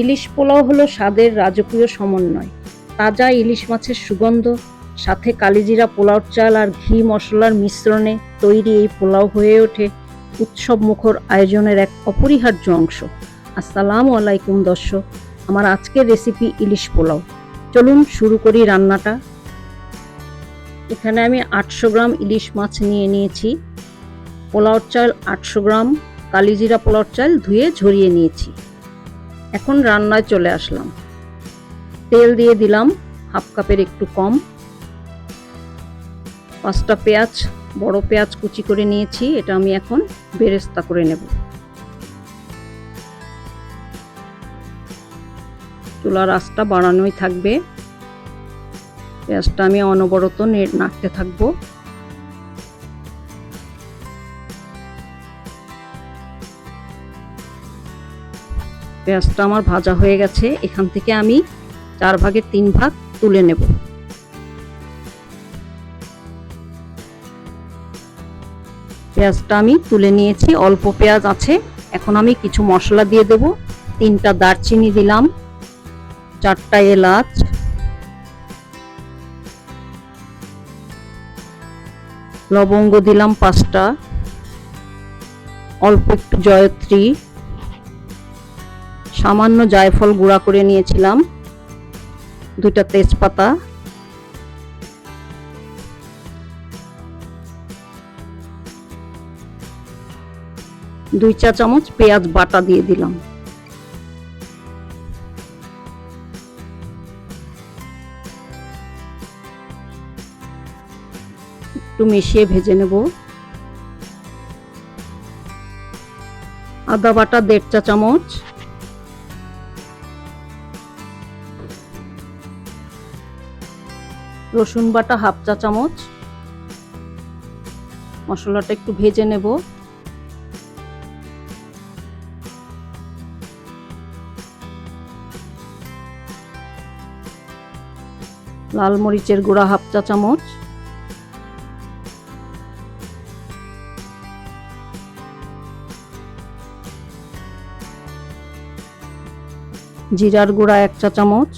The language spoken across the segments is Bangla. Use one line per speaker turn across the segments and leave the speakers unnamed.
ইলিশ পোলাও হলো স্বাদের রাজকীয় সমন্বয়। তাজা ইলিশ মাছের সুগন্ধ, সাথে কালিজিরা পোলাওর চাল আর ঘি মশলার মিশ্রণে তৈরি এই পোলাও হয়ে ওঠে উৎসব মুখর আয়োজনের এক অপরিহার্য অংশ। আসসালামু আলাইকুম দর্শক, আমার আজকের রেসিপি ইলিশ পোলাও। চলুন শুরু করি রান্নাটা। এখানে আমি আটশো গ্রাম ইলিশ মাছ নিয়ে নিয়েছি। পোলাওর চাল আটশো গ্রাম, কালিজিরা পোলাওর চাল ধুয়ে ঝরিয়ে নিয়েছি। এখন রান্নায় চলে আসলাম। তেল দিয়ে দিলাম হাফ কাপের একটু কম। পাঁচটা পেঁয়াজ, বড় পেঁয়াজ কুচি করে নিয়েছি, এটা আমি এখন বেরেস্তা করে নেব। চুলার আঁচটা বাড়ানোই থাকবে। পেঁয়াজটা আমি অনবরত নাড়তে থাকব। পেঁয়াজটা আমার ভাজা হয়ে গেছে, এখান থেকে আমি চার ভাগের তিন ভাগ তুলে নেব। পেঁয়াজটা আমি তুলে নিয়েছি, অল্প পেঁয়াজ আছে, এখন আমি কিছু মশলা দিয়ে দেব। তিনটা দারচিনি দিলাম, চারটা এলাচ, লবঙ্গ দিলাম পাঁচটা, অল্প একটু জয়ত্রী সামান্য জায়ফল গুঁড়া করে নিয়েছিলাম। দুইটা তেজপাতা। দুই চা চামচ পেঁয়াজ বাটা দিয়ে দিলাম। একটু মিশিয়ে ভেজে নেব। আদা বাটা দেড় চা চামচ। রসুন বাটা হাফ চা চামচ। মশলাটা একটু ভেজে নেব। লাল মরিচের গুঁড়া হাফ চা চামচ। জিরার গুঁড়া এক চা চামচ।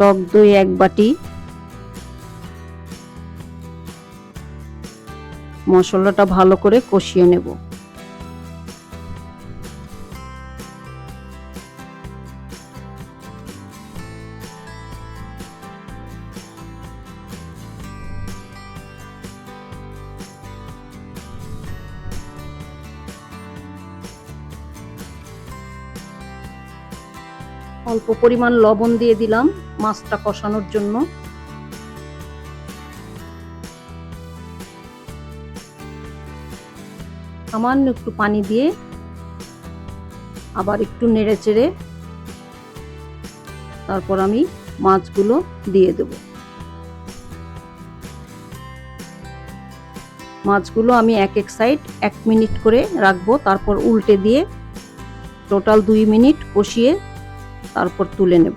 টক দই এক বাটি মশলাটা ভালো করে কষিয়ে নেব। অল্প পরিমাণ লবণ দিয়ে দিলাম মাছটা কষানোর জন্য। সামান্য একটু পানি দিয়ে আবার একটু নেড়ে চেড়ে তারপর আমি মাছগুলো দিয়ে দেব। মাছগুলো আমি এক এক সাইড এক মিনিট করে রাখব, তারপর উল্টে দিয়ে টোটাল দুই মিনিট কষিয়ে তারপর তুলে নেব।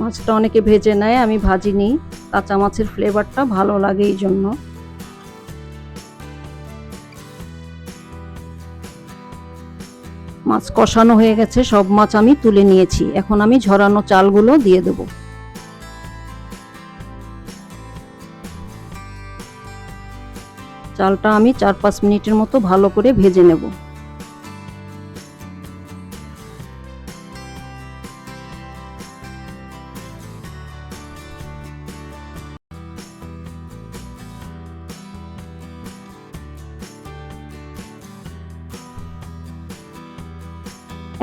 মাছটা অনেকে ভেজে নেয়, আমি ভাজিনি কাঁচা মাছের ফ্লেভারটা ভালো লাগে এই জন্য। মাছ কষানো হয়ে গেছে, সব মাছ আমি তুলে নিয়েছি। এখন আমি ঝরানো চালগুলো দিয়ে দেবো। চালটা আমি চার পাঁচ মিনিটের মতো ভালো করে ভেজে নেব।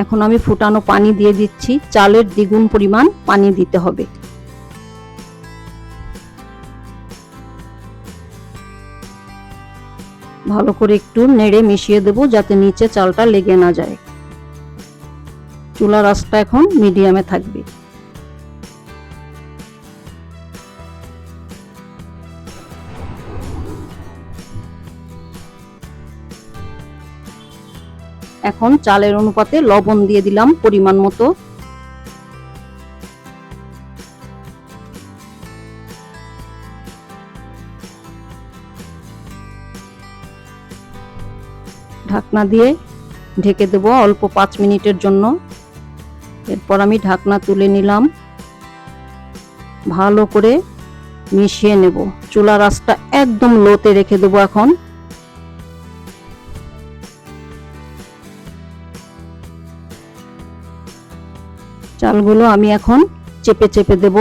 এখন আমি ফুটানো পানি দিয়ে দিচ্ছি। চালের দ্বিগুণ পরিমাণ পানি দিতে হবে। ভালো করে একটু নেড়ে মিশিয়ে দেব যাতে নিচে চালটা লেগে না যায়। চুলার আঁচটা এখন মিডিয়ামে থাকবে। এখন চালের অনুপাতে লবণ দিয়ে দিলাম পরিমাণ মতো। ঢাকনা দিয়ে ঢেকে দেব অল্প পাঁচ মিনিটের জন্য। এরপর আমি ঢাকনা তুলে নিলাম। ভালো করে মিশিয়ে নেব। চুলার আঁচটা একদম লোতে রেখে দেবো এখন। চালগুলো আমি এখন চেপে চেপে দেব।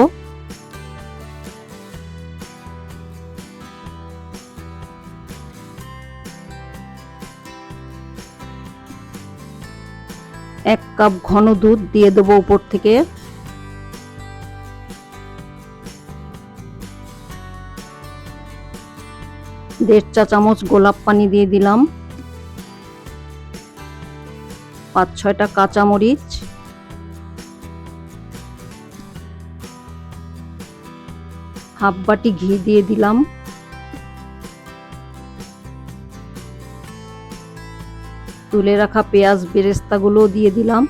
এক কাপ ঘন দুধ দিয়ে দেবো উপর থেকে। দেড় চা চামচ গোলাপ পানি দিয়ে দিলাম। পাঁচ ছয়টা কাঁচা মরিচ হাফ বাটি ঘি দিয়ে দিলাম। তুলে রাখা পেঁয়াজ বেরেস্তাগুলো দিয়ে দিলাম।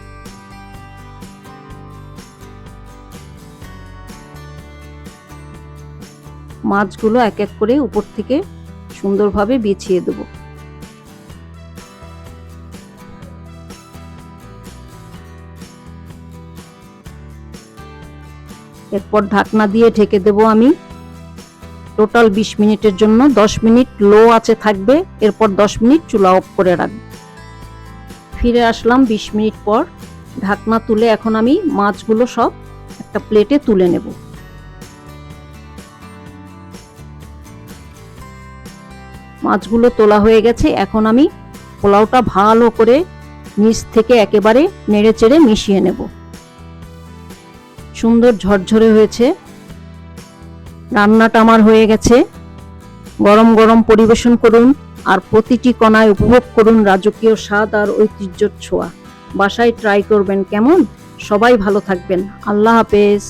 মাছগুলো এক এক করে উপর থেকে সুন্দরভাবে বিছিয়ে দেবো। এরপর ঢাকনা দিয়ে ঢেকে দেব আমি। টোটাল বিশ মিনিটের জন্য দশ মিনিট লো আছে থাকবে। এরপর দশ মিনিট চুলা অফ করে রাখব। ফিরে আসলাম বিশ মিনিট পর। ঢাকনা তুলে এখন আমি মাছগুলো সব একটা প্লেটে তুলে নেব। মাছগুলো তোলা হয়ে গেছে। এখন আমি পোলাওটা ভালো করে নিচ থেকে একেবারে নেড়ে চেড়ে মিশিয়ে নেব। সুন্দর ঝরঝরে হয়েছে। রান্নাটা আমার হয়ে গেছে। গরম গরম পরিবেশন করুন। আর প্রতিটি কণায় উপভোগ করুন রাজকীয় স্বাদ আর ঐতিহ্যর ছোঁয়া। বাসায় ট্রাই করবেন কেমন? সবাই ভালো থাকবেন। আল্লাহ হাফেজ।